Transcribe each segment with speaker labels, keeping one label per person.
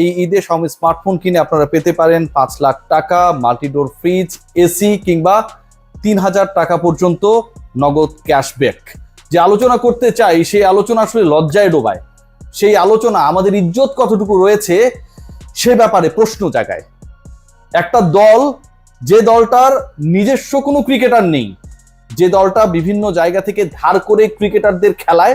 Speaker 1: এই ঈদে Xiaomi smartphone কিনে আপনারা পেতে পারেন পাঁচ লাখ টাকা, মাল্টিডোর ফ্রিজ, এসি কিংবা তিন হাজার টাকা পর্যন্ত নগদ ক্যাশব্যাক। যে আলোচনা করতে চাই, সেই আলোচনা আসলে লজ্জায় ডোবায়। সেই আলোচনা আমাদের ইজ্জত কতটুকু রয়েছে, সে ব্যাপারে প্রশ্ন জাগায়। একটা দল, যে দলটার নিজস্ব কোনো ক্রিকেটার নেই, যে দলটা বিভিন্ন জায়গা থেকে ধার করে ক্রিকেটারদের খেলায়,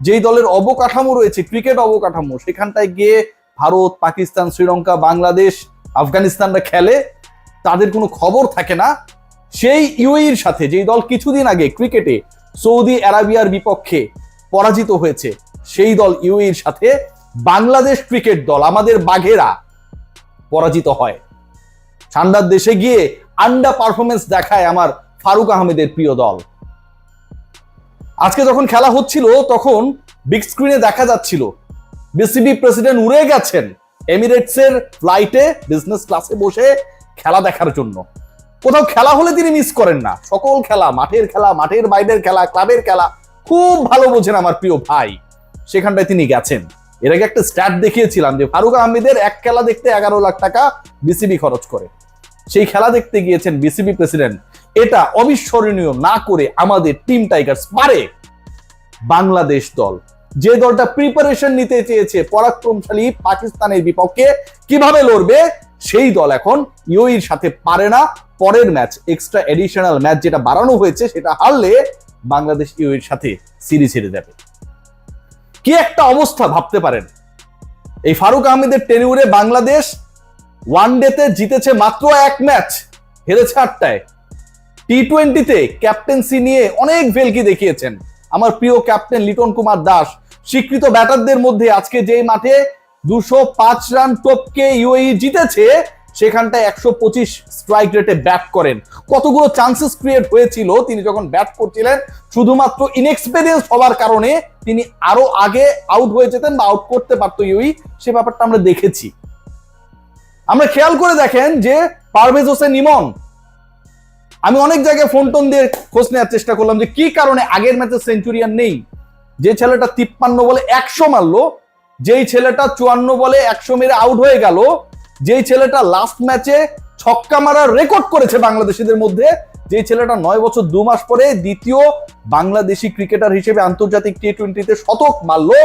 Speaker 1: যেই দলের অবকাঠামো রয়েছে, ক্রিকেট অবকাঠামো, সেখানটায় গিয়ে ভারত, পাকিস্তান, শ্রীলঙ্কা, বাংলাদেশ, আফগানিস্তানরা খেলে, তাদের কোনো খবর থাকে না। সেই ইউএইর সাথে, যেই দল কিছুদিন আগে ক্রিকেটে সৌদি আরাবিয়ার বিপক্ষে পরাজিত হয়েছে, সেই দল ইউএইর সাথে বাংলাদেশ ক্রিকেট দল, আমাদের বাঘেরা পরাজিত হয়। ঠান্ডার দেশে গিয়ে আন্ডা পারফরমেন্স দেখায় আমার ফারুক আহমেদের প্রিয় দল। আজকে যখন খেলা হচ্ছিল, তখন বিগ স্ক্রিনে দেখা যাচ্ছিল বিসিবি প্রেসিডেন্ট উড়ে গেছেন এমিরেটসের ফ্লাইটে বিজনেস ক্লাসে বসে খেলা দেখার জন্য। কোথাও খেলা হলে তিনি মিস করেন না। সকল খেলা, মাঠের খেলা, মাঠের বাইরের খেলা ক্লাবের খেলা, খুব ভালো বোঝেন আমার প্রিয় ভাই। সেখানটায় তিনি গেছেন। এর আগে একটা স্ট্যাট দেখিয়েছিলাম যে ফারুক আহমেদের এক খেলা দেখতে এগারো লাখ টাকা বিসিবি খরচ করে। সেই খেলা দেখতে গিয়েছেন বিসিবি প্রেসিডেন্ট এটা অবিস্মরণীয় না করে আমাদের টিম টাইগার্স পারে বাংলাদেশ দল। যে দলটা প্রিপারেশন নিতে চেয়েছে পরাক্রমশালী পাকিস্তানের বিপক্ষে, কীভাবে লড়বে? সেই দল এখন ইউইর সাথে পারে না। পরের ম্যাচ এক্সট্রা এডিশনাল ম্যাচ যেটা বাড়ানো হয়েছে, সেটা হারলে বাংলাদেশ ইউইর সাথে সিরিজ হেরে যাবে। কি একটা অবস্থা, ভাবতে পারেন? এই ফারুক আহমেদের টেনিউরে বাংলাদেশ ওয়ান ডেতে জিতেছে মাত্র এক ম্যাচ হেরেছে আটটায়। টি টোয়েন্টিতে ক্যাপ্টেন্সি নিয়ে অনেক ভেলকি দেখিয়েছেন। আমার প্রিয় ক্যাপ্টেন লিটন কুমার দাস স্বীকৃত ব্যাটারদের মধ্যে আজকে যে মাঠে দুশো পাঁচ রান টপকে ইউএই জিতেছে, সেখানটায় একশো পঁচিশ স্ট্রাইক রেটে ব্যাট করেন। কতগুলো চান্সেস ক্রিয়েট হয়েছিল, তিনি যখন ব্যাট করছিলেন, শুধুমাত্র ইনএক্সপেরিয়েন্স হওয়ার কারণে তিনি আরও আগে আউট হয়ে যেতেন বা আউট করতে পারতো ইউই সে ব্যাপারটা আমরা দেখেছি। আমরা খেয়াল করে দেখেন যে পারভেজ হোসেন ইমন, আমি অনেক জায়গায় ফোন টোন দিয়ে খোঁজ নেওয়ার চেষ্টা করলাম যে কি কারণে আগের ম্যাচে সেঞ্চুরিয়ান নেই। যে ছেলেটা তিপ্পান্ন বলে একশো মারলো, যেই ছেলেটা চুয়ান্ন বলে একশো মেরে আউট হয়ে গেল, যেই ছেলেটা লাস্ট ম্যাচে ছক্কা মারার রেকর্ড করেছে বাংলাদেশিদের মধ্যে যে ছেলেটা নয় বছর দু মাস পরে দ্বিতীয় বাংলাদেশি ক্রিকেটার হিসেবে আন্তর্জাতিক টি টোয়েন্টিতে শতক মারলো,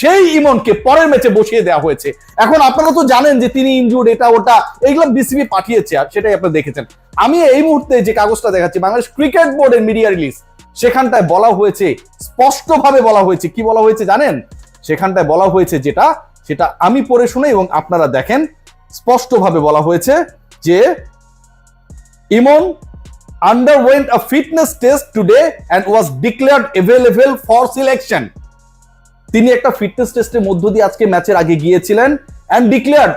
Speaker 1: সেই ইমনকে পরের ম্যাচে বসিয়ে দেওয়া হয়েছে। এখন আপনারা তো জানেন যে তিনি ইনজুর্ড এটা, ওটা, এইগুলো বিসিবি পাঠিয়েছে, আর সেটাই আপনারা দেখেছেন। আমি এই মুহূর্তে যে কাগজটা দেখাচ্ছি, বাংলাদেশ ক্রিকেট বোর্ডের মিডিয়া রিলিজ সেখানটায় বলা হয়েছে, স্পষ্টভাবে বলা হয়েছে। কি বলা হয়েছে জানেন? সেখানটায় বলা হয়েছে যেটা, সেটা আমি পড়ে শুনে এবং আপনারা দেখেন, স্পষ্টভাবে বলা হয়েছে যে ইমন underwent a fitness test today and was declared available for selection. তিনি একটা ফিটনেস টেস্টের মধ্য দিয়ে আজকে ম্যাচের আগে গিয়েছিলেন and declared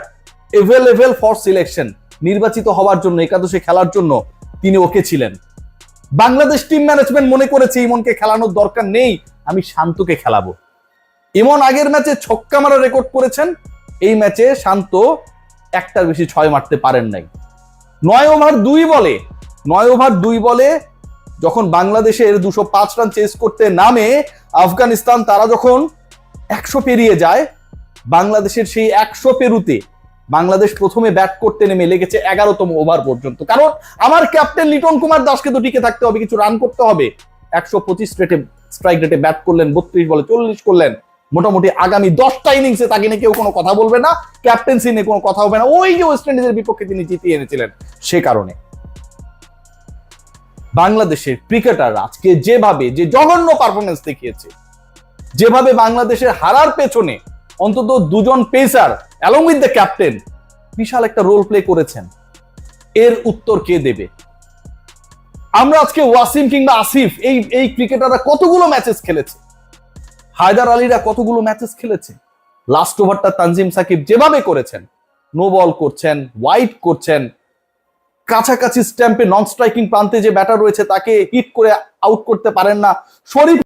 Speaker 1: available for selection নির্বাচিত হওয়ার জন্য, একাদশে খেলার জন্য তিনি ওকে ছিলেন। বাংলাদেশ টিম ম্যানেজমেন্ট মনে করেছে, ইমনকে খেলানোর দরকার নেই, আমি শান্তকে খেলাবো। ইমন আগের ম্যাচে ছক্কা মারা রেকর্ড করেছেন, এই ম্যাচে শান্ত একটার বেশি ছয় মারতে পারেন নাই। নয় ওভার দুই বলে নয় ওভার দুই বলে যখন বাংলাদেশের দুশো পাঁচ রান চেস করতে নামে, আফগানিস্তান তারা যখন একশো পেরিয়ে যায়, বাংলাদেশের সেই একশো পেরুতে বাংলাদেশ প্রথমে ব্যাট করতে নেমে লেগেছে এগারোতম ওভার পর্যন্ত। কারণ আমার ক্যাপ্টেন লিটন কুমার দাসকে তো টিকে থাকতে হবে, কিছু রান করতে হবে। একশো পঁচিশ রেটে স্ট্রাইক রেটে ব্যাট করলেন, বত্রিশ বলে চল্লিশ করলেন। মোটামুটি আগামী দশটা ইনিংসে তাকে নিয়ে কেউ কোনো কথা বলবে না ক্যাপ্টেন্সি নিয়ে কোনো কথা হবে না। ওই যে ওয়েস্ট ইন্ডিজের বিপক্ষে তিনি জিতিয়ে এনেছিলেন, সে কারণে। বাংলাদেশের ক্রিকেটার আজকে যেভাবে যে জঘন্য পারফরমেন্স দেখিয়েছে, যেভাবে বাংলাদেশের হারার পেছনে অন্তত দুজন pacer along with the captain বিশাল একটা রোল প্লে করেছেন। এর উত্তর কে দেবে? আমরা আজকে ওয়াসিম কিংবা আসিফ, এই এই ক্রিকেটাররা কতগুলো ম্যাচেস খেলেছে? হায়দার আলীরা কতগুলো ম্যাচেস খেলেছে? লাস্ট ওভারটা তানজিম সাকিব যেভাবে করেছেন নো বল করছেন ওয়াইড করছেন কাছাকাছি স্ট্যাম্পে নন স্ট্রাইকিং প্রান্তে যে ব্যাটার রয়েছে তাকে হিট করে আউট করতে পারেন না। শরীফ